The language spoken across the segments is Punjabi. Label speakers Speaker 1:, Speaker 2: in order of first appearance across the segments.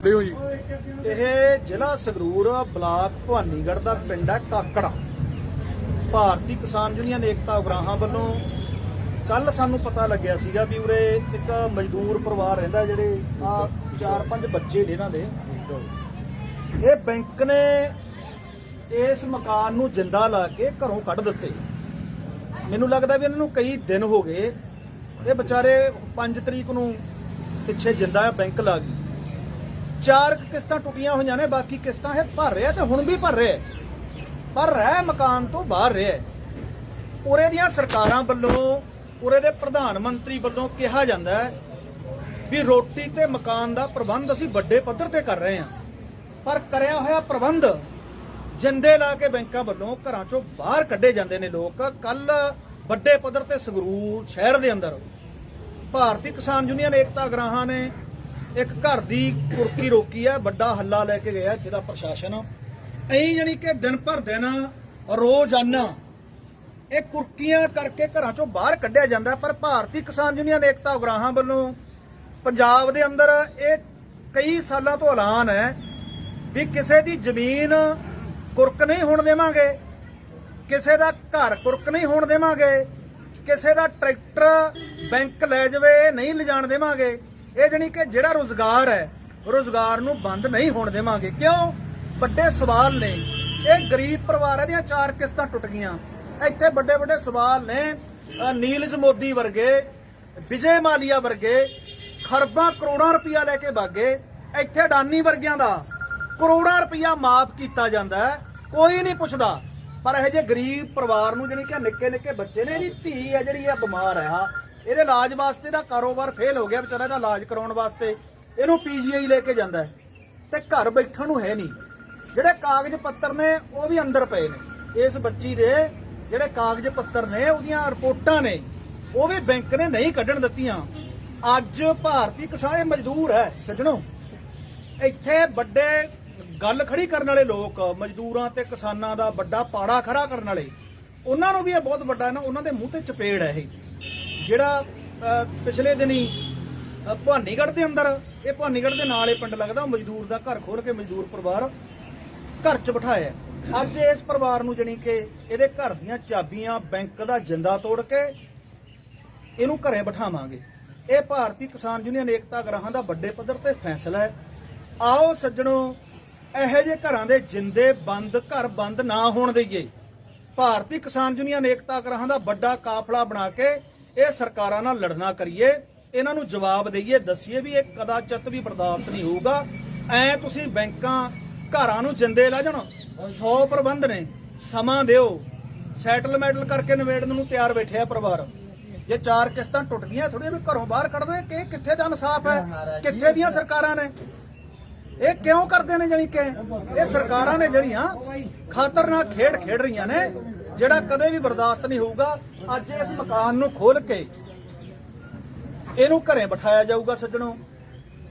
Speaker 1: ਦੇ ਹੋਈ
Speaker 2: ਇਹ ਜ਼ਿਲ੍ਹਾ ਸੰਗਰੂਰ ਬਲਾਕ ਭਵਾਨੀਗੜ੍ਹ ਦਾ ਪਿੰਡ ਹੈ ਕਾਕੜਾ। ਭਾਰਤੀ ਕਿਸਾਨ ਯੂਨੀਅਨ ਏਕਤਾ ਉਗਰਾਹਾਂ ਵੱਲੋਂ ਕੱਲ ਸਾਨੂੰ ਪਤਾ ਲੱਗਿਆ ਸੀਗਾ ਵੀ ਉਰੇ ਇੱਕ ਮਜ਼ਦੂਰ ਪਰਿਵਾਰ ਰਹਿੰਦਾ ਜਿਹੜੇ ਆ ਚਾਰ ਪੰਜ ਬੱਚੇ ਨੇ ਇਹਨਾਂ ਦੇ। ਇਹ ਬੈਂਕ ਨੇ ਇਸ ਮਕਾਨ ਨੂੰ ਜਿੰਦਾ ਲਾ ਕੇ ਘਰੋਂ ਕੱਢ ਦਿੱਤੇ। ਮੈਨੂੰ ਲੱਗਦਾ ਵੀ ਇਹਨਾਂ ਨੂੰ ਕਈ ਦਿਨ ਹੋ ਗਏ। ਇਹ ਵਿਚਾਰੇ 5 ਤਰੀਕ ਨੂੰ ਪਿੱਛੇ ਜਿੰਦਾ ਬੈਂਕ ਲਾ ਗਈ। ਚਾਰ ਕਿਸ਼ਤਾਂ ਟੁੱਟੀਆਂ ਹੋਈਆਂ ਨੇ, ਬਾਕੀ ਕਿਸ਼ਤਾਂ ਇਹ ਭਰ ਰਿਹਾ ਤੇ ਹੁਣ ਵੀ ਭਰ ਰਿਹਾ ਪਰ ਰਹਿ ਮਕਾਨ ਤੋਂ ਬਾਹਰ ਰਿਹਾ ਉਰੇ ਦੀਆਂ ਸਰਕਾਰਾਂ ਵੱਲੋਂ, ਉਰੇ ਦੇ ਪ੍ਰਧਾਨ ਮੰਤਰੀ ਵੱਲੋਂ ਕਿਹਾ ਜਾਂਦਾ ਹੈ ਵੀ ਰੋਟੀ ਤੇ ਮਕਾਨ ਦਾ ਪ੍ਰਬੰਧ ਅਸੀਂ ਵੱਡੇ ਪੱਧਰ ਤੇ ਕਰ ਰਹੇ ਹਾਂ। ਪਰ ਕਰਿਆ ਹੋਇਆ ਪ੍ਰਬੰਧ ਜਿੰਦੇ ਲਾ ਕੇ ਬੈਂਕਾਂ ਵੱਲੋਂ ਘਰਾਂ ਚੋਂ ਬਾਹਰ ਕੱਢੇ ਜਾਂਦੇ ਨੇ ਲੋਕ। ਕੱਲ ਵੱਡੇ ਪੱਧਰ ਤੇ ਸੰਗਰੂਰ ਸ਼ਹਿਰ ਦੇ ਅੰਦਰ ਭਾਰਤੀ ਕਿਸਾਨ ਯੂਨੀਅਨ ਏਕਤਾ ਗਰਾਹਾਂ ਨੇ ਇੱਕ ਘਰ ਦੀ ਕੁਰਕੀ ਰੋਕੀ ਹੈ ਵੱਡਾ ਹੱਲਾ ਲੈ ਕੇ ਗਿਆ ਇੱਥੇ ਦਾ ਪ੍ਰਸ਼ਾਸਨ। ਐਂ ਜਾਨੀ ਕਿ ਦਿਨ ਭਰ ਦਿਨ ਰੋਜ਼ਾਨਾ ਇਹ ਕੁਰਕੀਆਂ ਕਰਕੇ ਘਰਾਂ ਚੋਂ ਬਾਹਰ ਕੱਢਿਆ ਜਾਂਦਾ, ਪਰ ਭਾਰਤੀ ਕਿਸਾਨ ਯੂਨੀਅਨ ਏਕਤਾ ਉਗਰਾਹਾਂ ਵੱਲੋਂ ਪੰਜਾਬ ਦੇ ਅੰਦਰ ਇਹ ਕਈ ਸਾਲਾਂ ਤੋਂ ਐਲਾਨ ਹੈ ਵੀ ਕਿਸੇ ਦੀ ਜ਼ਮੀਨ ਕੁਰਕ ਨਹੀਂ ਹੋਣ ਦੇਵਾਂਗੇ, ਕਿਸੇ ਦਾ ਘਰ ਕੁਰਕ ਨਹੀਂ ਹੋਣ ਦੇਵਾਂਗੇ, ਕਿਸੇ ਦਾ ਟਰੈਕਟਰ ਬੈਂਕ ਲੈ ਜਾਵੇ ਨਹੀਂ ਲਿਜਾਣ ਦੇਵਾਂਗੇ। ਇਹ ਜਣੀ ਕਿ ਜਿਹੜਾ ਰੋਜ਼ਗਾਰ ਹੈ, ਰੋਜ਼ਗਾਰ ਨੂੰ ਬੰਦ ਨਹੀਂ ਹੋਣ ਦੇਵਾਂਗੇ। ਕਿਉਂ? ਵੱਡੇ ਸਵਾਲ ਨੇ। ਇਹ ਗਰੀਬ ਪਰਿਵਾਰਾਂ ਦੀਆਂ ਚਾਰ ਕਿਸ਼ਤਾਂ ਟੁੱਟ ਗਈਆਂ। ਇੱਥੇ ਵੱਡੇ ਵੱਡੇ ਸਵਾਲ ਨੇ। ਨੀਲਜ ਮੋਦੀ ਵਰਗੇ, ਵਿਜੇ ਮਾਲੀਆ ਵਰਗੇ, ਖਰਬਾਂ ਕਰੋੜਾਂ ਰੁਪਇਆ ਲੈ ਕੇ ਭਾਗੇ ਇੱਥੇ ਅਡਾਨੀ ਵਰਗਿਆਂ ਦਾ ਕਰੋੜਾਂ ਰੁਪਇਆ ਮਾਫ ਕੀਤਾ ਜਾਂਦਾ ਹੈ। ਕੋਈ ਨਹੀਂ ਪੁੱਛਦਾ। ਪਰ ਇਹ ਜੇ ਗਰੀਬ ਪਰਿਵਾਰ ਨੂੰ ਜਿਹੜੀ ਕਿ ਨਿੱਕੇ ਨਿੱਕੇ ਬੱਚੇ ਨੇ, ਇਹਦੀ ਧੀ ਹੈ ਜਿਹੜੀ, ਇਹ ਬਿਮਾਰ ਹੈ। ਆ ਇਹਦੇ ਇਲਾਜ ਵਾਸਤੇ ਦਾ ਕਾਰੋਬਾਰ ਫੇਲ ਹੋ ਗਿਆ, ਵਿਚਾਰਾ ਇਹਦਾ ਇਲਾਜ ਕਰਾਉਣ ਵਾਸਤੇ। ਇਹਨੂੰ ਪੀਜੀਆਈ ਲੈ ਕੇ ਜਾਂਦਾ ਤੇ ਘਰ ਬੈਠਣ ਨੂੰ ਹੈ ਨਹੀਂ। ਜਿਹੜੇ ਕਾਗਜ਼ ਪੱਤਰ ਨੇ, ਉਹ ਵੀ ਅੰਦਰ ਪਏ ਨੇ। ਇਸ ਬੱਚੀ ਦੇ ਜਿਹੜੇ ਕਾਗਜ਼ ਪੱਤਰ ਨੇ, ਉਹਦੀਆਂ ਰਿਪੋਰਟਾਂ ਨੇ, ਉਹ ਵੀ ਬੈਂਕ ਨੇ ਨਹੀਂ ਕੱਢਣ ਦਿੱਤੀਆਂ। ਅੱਜ ਭਾਰਤੀ ਕਿਸਾਨ ਮਜ਼ਦੂਰ ਹੈ, ਸੱਜਣੋ। ਇੱਥੇ ਵੱਡੇ ਗੱਲ ਖੜੀ ਕਰਨ ਵਾਲੇ ਲੋਕ, ਮਜ਼ਦੂਰਾਂ ਤੇ ਕਿਸਾਨਾਂ ਦਾ ਵੱਡਾ ਪਾੜਾ ਖੜਾ ਕਰਨ ਵਾਲੇ, ਉਹਨਾਂ ਨੂੰ ਵੀ ਇਹ ਬਹੁਤ ਵੱਡਾ ਨਾ, ਉਹਨਾਂ ਦੇ ਮੂੰਹ ਤੇ ਚਪੇੜ ਹੈ ਇਹ। ਜਿਹੜਾ ਪਿਛਲੇ ਦਿਨੀ ਅਹ, ਦੇ ਅੰਦਰ ਇਹ ਭਵਾਨੀਗੜ੍ਹ ਦੇ ਨਾਲ ਇਹ ਪਿੰਡ ਲੱਗਦਾ ਮਜ਼ਦੂਰ ਦਾ ਘਰ ਖੋਲ ਕੇ ਮਜ਼ਦੂਰ ਪਰਿਵਾਰ ਘਰ 'ਚ ਬਿਠਾਇਆ ਅੱਜ ਇਸ ਪਰਿਵਾਰ ਨੂੰ ਜਣੀ ਕਿ ਇਹਦੇ ਘਰ ਦੀਆਂ ਚਾਬੀਆਂ ਬੈਂਕ ਦਾ ਜਿੰਦਾ ਤੋੜ ਕੇ ਇਹਨੂੰ ਘਰੇ ਬਿਠਾਵਾਂਗੇ। ਇਹ ਭਾਰਤੀ ਕਿਸਾਨ ਯੂਨੀਅਨ ਏਕਤਾ ਗ੍ਰਾਹਾਂ ਦਾ ਵੱਡੇ ਪੱਧਰ ਤੇ ਫੈਸਲਾ ਹੈ। ਆਓ ਸੱਜਣੋ ਇਹੋ ਜਿਹੇ ਘਰਾਂ ਦੇ ਜਿੰਦੇ ਬੰਦ ਘਰ ਬੰਦ ਨਾ ਹੋਣ ਦੇਈਏ। ਭਾਰਤੀ ਕਿਸਾਨ ਯੂਨੀਅਨ ਏਕਤਾ ਗ੍ਰਾਹਾਂ ਦਾ ਵੱਡਾ ਕਾਫਲਾ ਬਣਾ ਕੇ ਇਹ ਸਰਕਾਰਾਂ ਨਾਲ ਲੜਨਾ ਕਰੀਏ, ਇਹਨਾਂ ਨੂੰ ਜਵਾਬ ਦਈਏ, ਦੱਸੀਏ ਵੀ ਇਹ ਕਦਾਚਿਤ ਵੀ ਬਰਦਾਸ਼ਤ ਨਹੀਂ ਹੋਊਗਾ। ਐ ਤੁਸੀਂ ਬੈਂਕਾਂ ਘਰਾਂ ਨੂੰ ਜਿੰਦੇ ਲਾ ਜਾਣ 100 ਪ੍ਰਬੰਧ ਨੇ, ਸਮਾਂ ਦਿਓ। ਸੈਟਲਮੈਂਟ ਕਰਕੇ ਨਿਬੇੜਨ ਨੂੰ ਤਿਆਰ ਬੈਠਿਆ ਪਰਿਵਾਰ। ਜੇ ਚਾਰ ਕਿਸ਼ਤਾਂ ਟੁੱਟ ਗਈਆਂ ਥੋੜੀਆਂ ਵੀ ਘਰੋਂ ਬਾਹਰ ਕੱਢ ਦੋ ਕਿ ਕਿੱਥੇ ਦਾ ਇਨਸਾਫ ਹੈ, ਕਿੱਥੇ ਦੀਆਂ ਸਰਕਾਰਾਂ ਨੇ? ਇਹ ਕਿਉਂ ਕਰਦੇ ਨੇ ਜਾਨੀ ਕਿ ਇਹ ਸਰਕਾਰਾਂ ਨੇ ਜਿਹੜੀਆਂ ਖਾਤਰਨਾਕ ਖੇਡ ਖੇਡ ਰਹੀਆਂ ਨੇ ਜਿਹੜਾ ਕਦੇ ਵੀ ਬਰਦਾਸ਼ਤ ਨਹੀਂ ਹੋਊਗਾ, ਅੱਜ ਇਸ ਮਕਾਨ ਨੂੰ ਖੋਲ ਕੇ ਇਹਨੂੰ ਘਰੇ ਬਿਠਾਇਆ ਜਾਊਗਾ ਸੱਜਣੋ।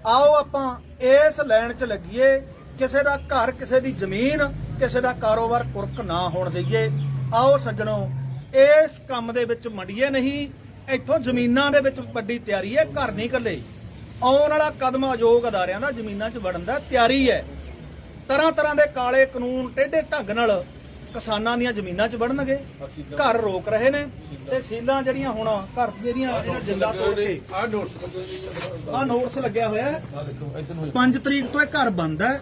Speaker 2: ਆਓ ਆਪਾਂ ਇਸ ਲਾਈਨ 'ਚ ਲੱਗੀਏ, ਕਿਸੇ ਦਾ ਘਰ, ਕਿਸੇ ਦੀ ਜ਼ਮੀਨ, ਕਿਸੇ ਦਾ ਕਾਰੋਬਾਰ ਕੁਰਕ ਨਾ ਹੋਣ ਦਈਏ। ਆਓ ਸੱਜਣੋ, ਇਸ ਕੰਮ ਦੇ ਵਿੱਚ ਮੰਡੀਏ ਨਹੀਂ, ਇੱਥੋਂ ਜ਼ਮੀਨਾਂ ਦੇ ਵਿੱਚ ਵੱਡੀ ਤਿਆਰੀ ਹੈ, ਘਰ ਨਹੀਂ ਕੱਲੇ ਆਉਣ ਵਾਲਾ ਕਦਮ ਅਯੋਗ ਅਦਾਰਿਆਂ ਦਾ ਜ਼ਮੀਨਾਂ 'ਚ ਵੜਨ ਦਾ ਤਿਆਰੀ ਹੈ। ਤਰ੍ਹਾਂ ਤਰ੍ਹਾਂ ਦੇ ਕਾਲੇ ਕਾਨੂੰਨ, ਟੇਢੇ ਢੰਗ ਨਾਲ ਕਿਸਾਨਾਂ ਦੀਆਂ ਜ਼ਮੀਨਾਂ 'ਚ ਵੜਨਗੇ ਘਰ ਰੋਕ ਰਹੇ ਨੇ ਤੇ ਸੀਲਾਂ ਜਿਹੜੀਆਂ ਹੁਣ ਘਰ ਜਿਹੜੀਆਂ ਇਹਨਾਂ ਜਿੰਦਾ ਤੋੜ ਕੇ
Speaker 1: ਆ ਨੋਟਸ
Speaker 2: ਆ ਨੋਟਿਸ ਲੱਗਿਆ ਹੋਇਆ ਹੈ।
Speaker 1: ਆ ਦੇਖੋ ਇਧਰ ਨੂੰ।
Speaker 2: 5 ਤਰੀਕ ਤੋਂ ਇਹ ਘਰ ਬੰਦ ਹੈ।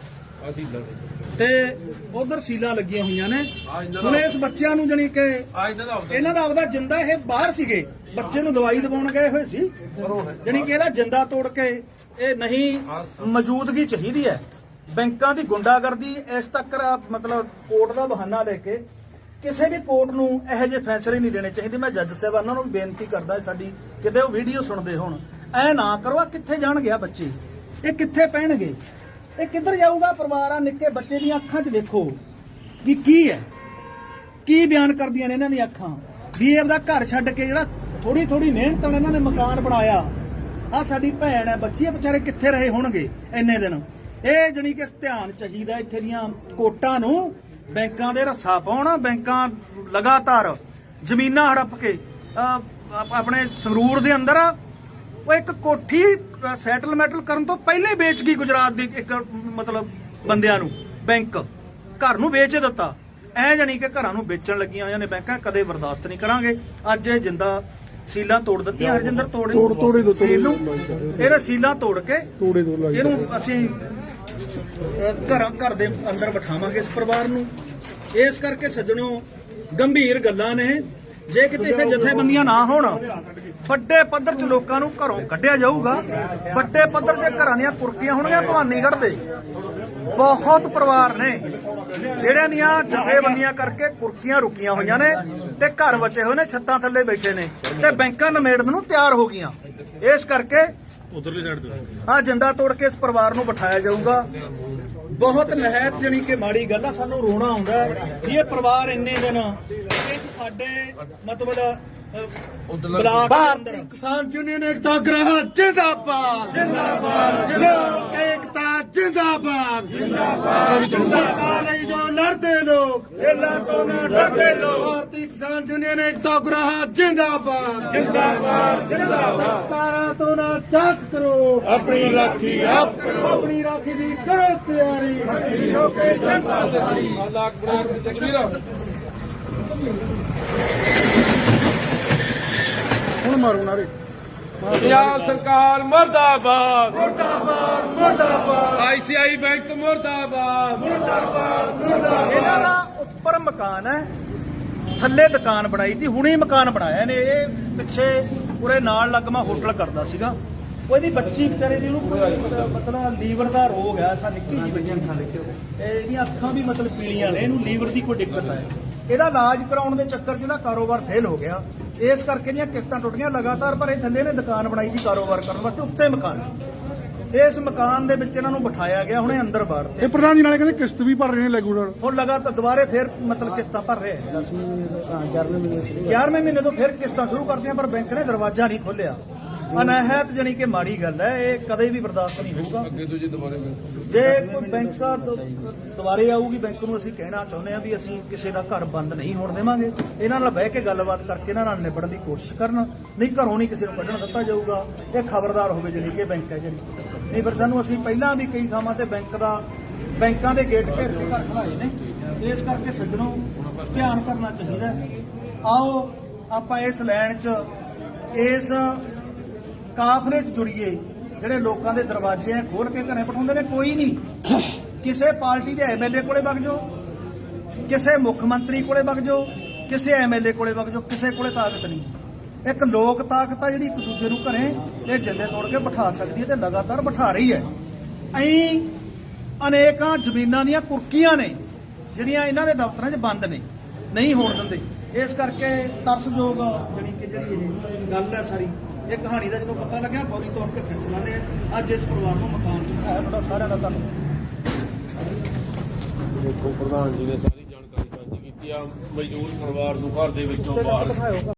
Speaker 2: ਤੇ ਉਧਰ ਸੀਲਾਂ ਲੱਗੀਆਂ ਹੋਈਆਂ ਨੇ। ਹੁਣ ਇਸ ਬੱਚਿਆਂ ਨੂੰ ਜਣੀ ਕਿ
Speaker 1: ਇਹਨਾਂ ਦਾ
Speaker 2: ਆਪਦਾ। ਜਿੰਦਾ ਇਹ ਬਾਹਰ ਸੀਗੇ। ਬੱਚੇ ਨੂੰ ਦਵਾਈ ਦਿਵਾਉਣ ਗਏ ਹੋਏ ਸੀ। ਜਣੀ ਕਿ ਇਹਦਾ ਜਿੰਦਾ ਤੋੜ ਕੇ ਇਹ ਨਹੀਂ ਮੌਜੂਦਗੀ ਚਾਹੀਦੀ ਹੈ। ਬੈਂਕਾਂ ਦੀ ਗੁੰਡਾਗਰਦੀ ਇਸ ਤੱਕ ਮਤਲਬ ਕੋਰਟ ਦਾ ਬਹਾਨਾ ਲੈ ਕੇ ਕਿਸੇ ਵੀ ਕੋਰਟ ਨੂੰ ਇਹੋ ਜਿਹੇ ਫੈਸਲੇ ਨਹੀਂ ਦੇਣੇ ਚਾਹੀਦੇ। ਮੈਂ ਜੱਜ ਸਾਹਿਬਾਨਾਂ ਨੂੰ ਬੇਨਤੀ ਕਰਦਾ ਸਾਡੀ, ਕਿਤੇ ਉਹ ਵੀਡੀਓ ਸੁਣਦੇ ਹੋਣ। ਐ ਨਾ ਕਰੋ ਕਿੱਥੇ ਜਾਣਗੇ ਆ ਬੱਚੇ? ਇਹ ਕਿੱਥੇ ਪੈਣਗੇ? ਇਹ ਕਿੱਧਰ ਜਾਊਗਾ ਪਰਿਵਾਰ? ਆ ਨਿੱਕੇ ਬੱਚੇ ਦੀਆਂ ਅੱਖਾਂ 'ਚ ਦੇਖੋ ਵੀ ਕੀ ਹੈ। ਕੀ ਬਿਆਨ ਕਰਦੀਆਂ ਨੇ ਇਹਨਾਂ ਦੀਆਂ ਅੱਖਾਂ? ਵੀ ਇਹ ਆਪਦਾ ਘਰ ਛੱਡ ਕੇ ਜਿਹੜਾ ਥੋੜੀ ਥੋੜੀ ਮਿਹਨਤ ਨਾਲ ਇਹਨਾਂ ਨੇ ਮਕਾਨ ਬਣਾਇਆ ਆ ਸਾਡੀ ਭੈਣ ਹੈ, ਬੱਚੀ ਇਹ ਵਿਚਾਰੇ ਕਿੱਥੇ ਰਹੇ ਹੋਣਗੇ ਇੰਨੇ ਦਿਨ? ਇਹ ਜਣੀ ਕਿ ਧਿਆਨ ਚਾਹੀਦਾ ਇੱਥੇ ਦੀਆਂ ਕੋਟਾਂ ਨੂੰ ਬੈਂਕਾਂ ਦੇ ਰੱਸਾ ਪਾਉਣ ਬੈਂਕਾਂ ਲਗਾਤਾਰ ਜ਼ਮੀਨਾਂ ਹੜੱਪ ਕੇ ਆਪਣੇ ਸੰਗਰੂਰ ਦੇ ਅੰਦਰ ਉਹ ਇੱਕ ਕੋਠੀ ਸੈਟਲਮੈਂਟ ਕਰਨ ਤੋਂ ਪਹਿਲੇ ਵੇਚ ਗਈ ਗੁਜਰਾਤ ਦੀ ਇੱਕ ਮਤਲਬ ਬੰਦਿਆਂ ਨੂੰ ਬੈਂਕ। ਘਰ ਨੂੰ ਵੇਚ ਦਿੱਤਾ। ਐ ਜਾਨੀ ਕਿ ਘਰਾਂ ਨੂੰ ਵੇਚਣ ਲੱਗੀਆਂ ਹੋਈਆਂ ਨੇ ਬੈਂਕਾਂ ਕਦੇ ਬਰਦਾਸ਼ਤ ਨਹੀਂ ਕਰਾਂਗੇ। ਅੱਜ ਇਹ ਜਿੰਦਾ ਸੀਲਾਂ ਤੋੜ ਦਿੱਤੀਆਂ ਹਰਜਿੰਦਰ ਤੋੜੇ।
Speaker 3: ਤੋੜ- ਤੋੜੇ ਦੋ,
Speaker 2: ਸੀਲ ਨੂੰ। ਇਹਨੇ ਸੀਲਾਂ ਤੋੜ ਕੇ
Speaker 3: ਤੋੜੇ ਦੋ ਲਾਈ
Speaker 2: ਇਹਨੂੰ ਅਸੀਂ ਘਰਾਂ ਘਰ ਦੇ ਅੰਦਰ ਬਿਠਾਵਾਂਗੇ ਇਸ ਪਰਿਵਾਰ ਨੂੰ। ਇਸ ਕਰਕੇ ਸੱਜਣੋ ਗੰਭੀਰ ਗੱਲਾਂ ਨੇ। ਜੇ ਕਿਤੇ ਇੱਥੇ ਜਥੇਬੰਦੀਆਂ ਨਾ ਹੋਣ ਵੱਡੇ ਪੱਧਰ 'ਚ ਲੋਕਾਂ ਨੂੰ ਘਰੋਂ ਕੱਢਿਆ ਜਾਊਗਾ। ਵੱਡੇ ਪੱਧਰ 'ਤੇ ਘਰਾਂ ਦੀਆਂ ਕੁਰਕੀਆਂ ਹੋਣਗੀਆਂ ਭਵਾਨੀਗੜ੍ਹ ਦੇ ਬਹੁਤ ਪਰਿਵਾਰ ਨੇ ਜਿਹੜਿਆਂ ਦੀਆਂ ਜਥੇਬੰਦੀਆਂ ਕਰਕੇ ਕੁਰਕੀਆਂ ਰੁਕੀਆਂ ਹੋਈਆਂ ਨੇ ਤੇ ਘਰ ਬਚੇ ਹੋਏ ਨੇ ਛੱਤਾਂ ਥੱਲੇ ਬੈਠੇ ਨੇ ਤੇ ਬੈਂਕਾਂ ਨਮੇੜਨ ਨੂੰ ਤਿਆਰ ਹੋ ਗਈਆਂ। ਇਸ ਕਰਕੇ
Speaker 1: ਉਧਰਲੀ ਸਾਈਡ ਤੇ।
Speaker 2: ਆ ਜਿੰਦਾ ਤੋੜ ਕੇ ਇਸ ਪਰਿਵਾਰ ਨੂੰ ਬਿਠਾਇਆ ਜਾਊਗਾ। ਬਹੁਤ ਨਹਿਤ ਜਣੀ ਕਿ ਮਾੜੀ ਗੱਲ ਆ ਸਾਨੂੰ ਰੋਣਾ ਆਉਂਦਾ ਕਿ ਇਹ ਪਰਿਵਾਰ ਇੰਨੇ ਦਿਨ ਇਸ ਸਾਡੇ ਮਤਲਬ ਬਲਾਕ
Speaker 3: ਭਾਰਤੀ ਕਿਸਾਨ ਯੂਨੀਅਨ ਏਕਤਾ ਗ੍ਰਹ ਜਿੰਦਾਬਾਦ। ਜਿੰਦਾਬਾਦ। ਲੋਕ ਏਕਤਾ ਜਿੰਦਾਬਾਦ। ਜਿੰਦਾਬਾਦ। ਜਿੰਦਾਬਾਦ। ਲੋਕ। ਇਹਨਾਂ ਤੋਂ ਨਾ ਡਰਦੇ ਲੋਕ। ਭਾਰਤੀ ਕਿਸਾਨ ਯੂਨੀਅਨ ਏਕਤਾ ਗ੍ਰਹ ਜਿੰਦਾਬਾਦ। ਜਿੰਦਾਬਾਦ ਜਿੰਦਾਬਾਦ। ਤਾਰਾਂ ਤੋਂ ਨਾ ਚਾਕ ਕਰੋ। ਆਪਣੀ ਰਾਖੀ ਆਪ ਕਰੋ। ਆਪਣੀ ਰਾਖੀ ਦੀ ਕਰੋ ਤਿਆਰੀ। ਹੋ ਕੇ ਜਨਤਾ ਸਾਰੀ ਹੁਣ ਮਾਰੋ ਨਾਰੇ।
Speaker 1: ਪੰਜਾਬ ਸਰਕਾਰ ਮਰਦਾਬਾਦ।
Speaker 3: ਮੁਰਦਾਬਾਦ ਮੁਰਦਾਬਾਦ।
Speaker 1: ਆਈਸੀਆਈ ਬੈਂਕ ਮਰਦਾਬਾਦ।
Speaker 2: ਇਹਨਾਂ ਦਾ ਉੱਪਰ ਮਕਾਨ ਹੈ। ਥੱਲੇ ਦੁਕਾਨ ਬਣਾਈ ਤੀ ਹੁਣੇ ਮਕਾਨ ਬਣਾਇਆ ਨੇ ਇਹ ਪਿੱਛੇ ਪੂਰੇ ਨਾਲ ਲੱਗਮਾ ਹੋਟਲ ਕਰਦਾ ਸੀਗਾ। ਉਹਦੀ ਬੱਚੀ ਵਿਚਾਰੇ ਦੀ ਉਹਨੂੰ ਮਤਲਬ ਲੀਵਰ ਦਾ ਰੋਗ ਹੈ ਸਾ ਨਿੱਕੀ ਜਿਹੀ ਬੱਚੀ। ਖਾ ਲਿਖਿਓ ਇਹਦੀਆਂ ਅੱਖਾਂ ਵੀ ਮਤਲਬ ਪੀਲੀਆਂ ਨੇ, ਇਹਨੂੰ ਲੀਵਰ ਦੀ ਕੋਈ ਦਿੱਕਤ ਹੈ। ਇਹਦਾ ਇਲਾਜ ਕਰਾਉਣ ਦੇ ਚੱਕਰ 'ਚ ਇਹਦਾ ਕਾਰੋਬਾਰ ਫੇਲ ਹੋ ਗਿਆ। ਇਸ ਕਰਕੇ ਇਹਦੀਆਂ ਕਿਸ਼ਤਾਂ ਟੁੱਟ ਗਈਆਂ, ਲਗਾਤਾਰ ਪਰ ਇਹ ਥੱਲੇ ਨੇ ਦੁਕਾਨ ਬਣਾਈ ਸੀ ਕਾਰੋਬਾਰ ਕਰਨ ਵਾਸਤੇ, ਉੱਤੇ ਮਕਾਨ। ਇਸ ਮਕਾਨ ਦੇ ਵਿੱਚ ਇਹਨਾਂ ਨੂੰ ਬਿਠਾਇਆ ਗਿਆ ਹੁਣੇ ਅੰਦਰ ਬਾੜ
Speaker 3: ਇਹ ਪ੍ਰਧਾਨ ਜੀ ਨਾਲੇ ਕਹਿੰਦੇ ਕਿਸ਼ਤ ਵੀ ਭਰ ਰਹੇ ਨੇ ਰੈਗੂਲਰ
Speaker 2: ਹੁਣ ਲਗਾਤਾਰ ਦੁਬਾਰੇ ਫਿਰ ਮਤਲਬ ਕਿਸ਼ਤਾਂ ਭਰ ਰਹੇ ਆ। 11ਵੇਂ ਮਹੀਨੇ ਤੋਂ ਫਿਰ ਕਿਸ਼ਤਾਂ ਸ਼ੁਰੂ ਕਰਦੀਆਂ ਪਰ ਬੈਂਕ ਨੇ ਦਰਵਾਜ਼ਾ ਨਹੀਂ ਖੋਲਿਆ ਅਨਹਿਤ ਜਣੀ ਕਿ ਮਾੜੀ ਗੱਲ ਹੈ ਇਹ ਕਦੇ ਵੀ ਬਰਦਾਸ਼ਤ ਨਹੀਂ ਹੋਊਗਾ।
Speaker 1: ਅੱਗੇ ਤੋਂ ਜੀ ਦੁਬਾਰੇ ਬੈਂਕ
Speaker 2: ਜੇ ਕੋਈ ਬੈਂਕ ਦੁਬਾਰੇ ਆਊਗੀ ਬੈਂਕ ਨੂੰ ਅਸੀਂ ਕਹਿਣਾ ਚਾਹੁੰਦੇ ਹਾਂ ਵੀ ਅਸੀਂ ਕਿਸੇ ਦਾ ਘਰ ਬੰਦ ਨਹੀਂ ਹੋਣ ਦੇਵਾਂਗੇ। ਇਹਨਾਂ ਨਾਲ ਬਹਿ ਕੇ ਗੱਲਬਾਤ ਕਰਕੇ ਇਹਨਾਂ ਨਾਲ ਨਿਬੜਨ ਦੀ ਕੋਸ਼ਿਸ਼ ਕਰਨ। ਨਹੀਂ ਘਰੋਂ ਨਹੀਂ ਕਿਸੇ ਨੂੰ ਕੱਢਣ ਦਿੱਤਾ ਜਾਊਗਾ। ਇਹ ਖਬਰਦਾਰ ਹੋਵੇ ਜਿਹੜੀ ਕਿ ਬੈਂਕ ਹੈ ਜਿਹੜੀ। ਨਹੀਂ, ਪਰ ਸਾਨੂੰ ਅਸੀਂ ਪਹਿਲਾਂ ਵੀ ਕਈ ਥਾਵਾਂ ਤੇ ਬੈਂਕ ਦਾ, ਬੈਂਕਾਂ ਦੇ ਗੇਟ ਘੇਰ ਕੇ ਘਰ ਖੜਾਏ ਨੇ। ਇਸ ਕਰਕੇ ਸੱਜਣੋ, ਧਿਆਨ ਕਰਨਾ ਚਾਹੀਦਾ ਆਓ, ਆਪਾਂ ਇਸ ਲੈਣ 'ਚ, ਇਸ ਕਾਫਲੇ 'ਚ ਜੁੜੀਏ। ਜਿਹੜੇ ਲੋਕਾਂ ਦੇ ਦਰਵਾਜ਼ੇ ਆ ਖੋਲ ਕੇ ਘਰੇ ਬਿਠਾਉਂਦੇ ਨੇ, ਕੋਈ ਨਹੀਂ। ਕਿਸੇ ਪਾਰਟੀ ਦੇ ਐਮਐਲਏ ਕੋਲੇ ਵਗ ਜਾਓ, ਕਿਸੇ ਮੁੱਖ ਮੰਤਰੀ ਕੋਲੇ ਵਗ ਜਾਓ, ਕਿਸੇ ਐਮਐਲਏ ਕੋਲੇ ਵਗ ਜਾਓ, ਕਿਸੇ ਕੋਲੇ ਤਾਕਤ ਨਹੀਂ। ਇੱਕ ਲੋਕ ਤਾਕਤ ਆ ਜਿਹੜੀ ਇੱਕ ਦੂਜੇ ਨੂੰ ਘਰੇ ਇਹ ਜਿੰਦੇ ਤੋੜ ਕੇ ਬਿਠਾ ਸਕਦੀ ਹੈ ਤੇ ਲਗਾਤਾਰ ਬਿਠਾ ਰਹੀ ਹੈ। ਐਂ ਅਨੇਕਾਂ ਜ਼ਮੀਨਾਂ ਦੀਆਂ ਕੁਰਕੀਆਂ ਨੇ ਜਿਹੜੀਆਂ ਇਹਨਾਂ ਦੇ ਦਫ਼ਤਰਾਂ 'ਚ ਬੰਦ ਨੇ ਨਹੀਂ ਹੋਣ ਦਿੰਦੇ। ਇਸ ਕਰਕੇ ਤਰਸਯੋਗ ਜਿਹੜੀ ਕਿ ਜਿਹੜੀ ਇਹ ਗੱਲ ਹੈ ਸਾਰੀ ਇਹ ਕਹਾਣੀ ਦਾ ਜਦੋਂ ਪਤਾ ਲੱਗਿਆ ਫੌਰੀ ਤੌਰ ਤੇ ਫੈਸਲਾ ਨੇ ਅੱਜ ਇਸ ਪਰਿਵਾਰ ਨੂੰ ਮਕਾਨ 'ਚ ਬਿਠਾਇਆ ਤੁਹਾਡਾ ਸਾਰਿਆਂ ਦਾ ਧੰਨਵਾਦ।
Speaker 1: ਦੇਖੋ ਪ੍ਰਧਾਨ ਜੀ ਨੇ ਸਾਰੀ ਜਾਣਕਾਰੀ ਸਾਂਝੀ ਕੀਤੀ ਆ। ਮਜ਼ਦੂਰ ਪਰਿਵਾਰ ਨੂੰ ਘਰ ਦੇ ਵਿੱਚੋਂ ਬਾਹਰ